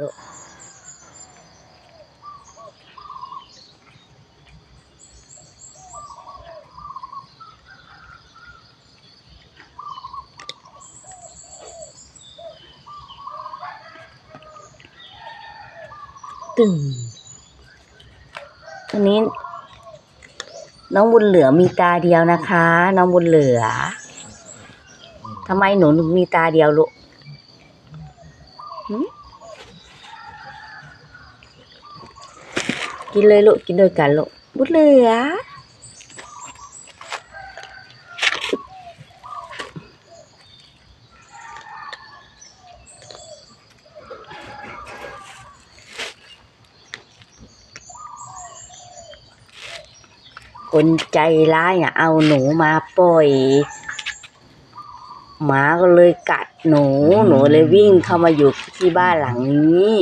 ลูกตึงวันนี้ น้องบุญเหลือมีตาเดียวนะคะ น้องบุญเหลือทำไมหนูมีตาเดียวลูก กินเลยลูกกินด้วยกันลูกบุญเหลือคนใจร้ายอะเอาหนูมาปล่อย หมาก็เลยกัดหนู หนูเลยวิ่งเข้ามาอยู่ที่บ้านหลังนี้